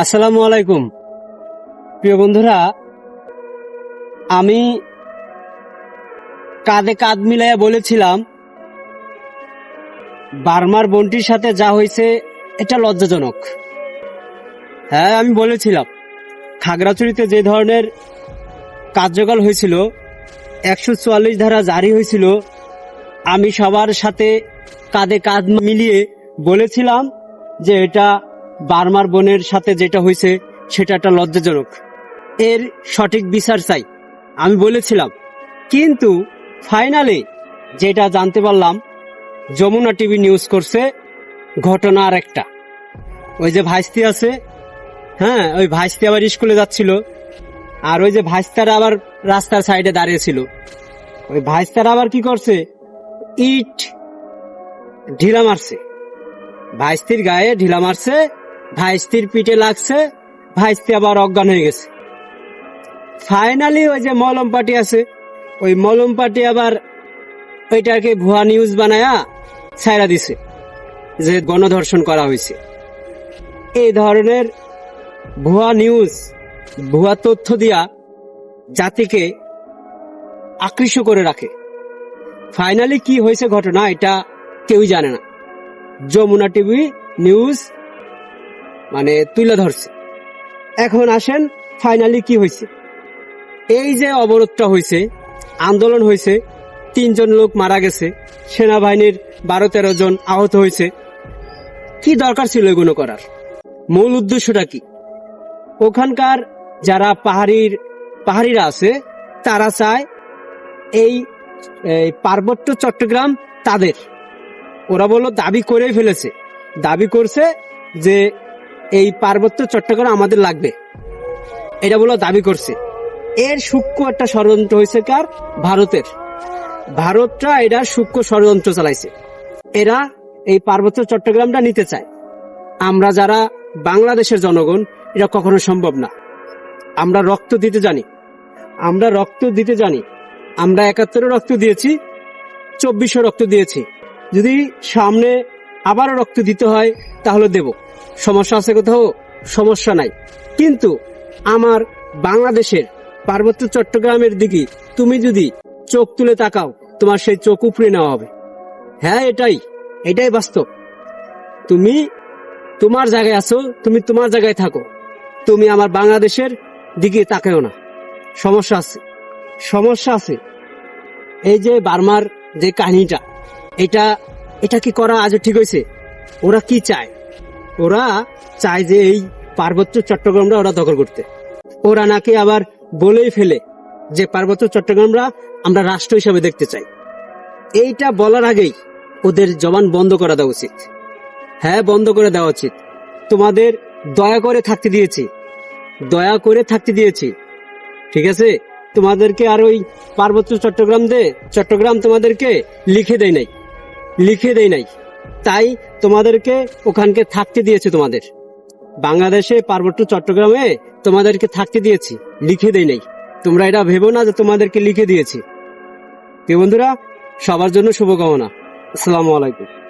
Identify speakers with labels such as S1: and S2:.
S1: আসসালামু আলাইকুম। প্রিয় বন্ধুরা, আমি কাঁধে কাঁধ মিলাইয়া বলেছিলাম, বার্মার বন্টির সাথে যা হয়েছে, এটা লজ্জাজনক। হ্যাঁ আমি বলেছিলাম, খাগড়াছড়িতে যে ধরনের কার্যকর হয়েছিল, একশো চুয়াল্লিশ ধারা জারি হয়েছিল, আমি সবার সাথে কাঁধে কাঁধ মিলিয়ে বলেছিলাম যে এটা বার্মার বোনের সাথে যেটা হয়েছে, সেটা একটা লজ্জাজনক। এর সঠিক বিচার চাই, আমি বলেছিলাম। কিন্তু ফাইনালে যেটা জানতে পারলাম, যমুনা টিভি নিউজ করছে ঘটনা আর একটা। ওই যে ভাইস্তি আছে হ্যাঁ ওই ভাইস্তি আবার স্কুলে যাচ্ছিল, আর ওই যে ভাইস্তারা আবার রাস্তার সাইডে দাঁড়িয়েছিল। ওই ভাইস্তারা আবার কি করছে? ইট ঢিলা মারছে। ভাইস্তির গায়ে ঢিলা মারছে ভাইস্তির পিঠে লাগছে, ভাইস্তি আবার অজ্ঞান হয়ে গেছে। ফাইনালি ওই যে মলম পার্টি আছে, ওই মলম পার্টি আবার ওইটাকে ভুয়া নিউজ বানায়া ছাইরা দিছে, যে গণধর্ষণ করা হয়েছে। এই ধরনের ভুয়া নিউজ ভুয়া তথ্য দিয়া জাতিকে আকৃষ্ট করে রাখে। ফাইনালি কি হয়েছে ঘটনা, এটা কেউই জানে না। যমুনা টিভি নিউজ মানে তুলে ধরছে। এখন আসেন ফাইনালি কি হয়েছে? এই যে অবরোধটা হয়েছে, আন্দোলন হয়েছে, তিনজন লোক মারা গেছে, সেনাবাহিনীর বারো তেরো জন আহত হয়েছে। কি দরকার ছিল এগুলো করার? মূল উদ্দেশ্যটা কি? ওখানকার যারা পাহাড়ির, পাহাড়িরা আছে, তারা চায় এই পার্বত্য চট্টগ্রাম তাদের। ওরা বলল, দাবি করেই ফেলেছে। দাবি করছে যে এই পার্বত্য চট্টগ্রাম আমাদের লাগবে। এটা বলে দাবি করছে। এর সূক্ষ্ম একটা ষড়যন্ত্র হয়েছে কার? ভারতের। ভারতটা এটা সূক্ষ্ম ষড়যন্ত্র চালাইছে। এরা এই পার্বত্য চট্টগ্রামটা নিতে চায়। আমরা যারা বাংলাদেশের জনগণ, এটা কখনো সম্ভব না। আমরা রক্ত দিতে জানি। আমরা রক্ত দিতে জানি। আমরা একাত্তরে রক্ত দিয়েছি, চব্বিশে রক্ত দিয়েছি। যদি সামনে আবারও রক্ত দিতে হয়, তাহলে দেব। সমস্যা আছে কোথাও? সমস্যা নাই। কিন্তু আমার বাংলাদেশের পার্বত্য চট্টগ্রামের দিকে তুমি যদি চোখ তুলে তাকাও, তোমার সেই চোখ উপড়ে নেওয়া হবে। হ্যাঁ এটাই। এটাই বাস্তব। তুমি তোমার জায়গায় আছো, তুমি তোমার জায়গায় থাকো। তুমি আমার বাংলাদেশের দিকে তাকাও না। সমস্যা আছে। সমস্যা আছে। এই যে বার্মার যে কাহিনীটা, এটা এটা কি করা আজও ঠিক হয়েছে? ওরা কি চায়? ওরা চায় যে এই পার্বত্য চট্টগ্রামরা ওরা দখল করতে। ওরা নাকি আবার বলেই ফেলে যে পার্বত্য চট্টগ্রামরা আমরা রাষ্ট্র হিসাবে দেখতে চাই। এইটা বলার আগেই ওদের জবান বন্ধ করা দেওয়া উচিত। হ্যাঁ বন্ধ করে দেওয়া উচিত। তোমাদের দয়া করে থাকতে দিয়েছি। দয়া করে থাকতে দিয়েছি। ঠিক আছে? তোমাদেরকে আর ওই পার্বত্য চট্টগ্রাম দে, চট্টগ্রাম তোমাদেরকে লিখে দেয় নাই। লিখে দেয় নাই। তাই তোমাদেরকে ওখানকে থাকতে দিয়েছে তোমাদের। বাংলাদেশে পার্বত্য চট্টগ্রামে তোমাদেরকে থাকতে দিয়েছি, লিখে দেয় নাই। তোমরা এটা ভেবো না যে তোমাদেরকে লিখে দিয়েছি। প্রিয় বন্ধুরা, সবার জন্য শুভকামনা। আসসালামু আলাইকুম।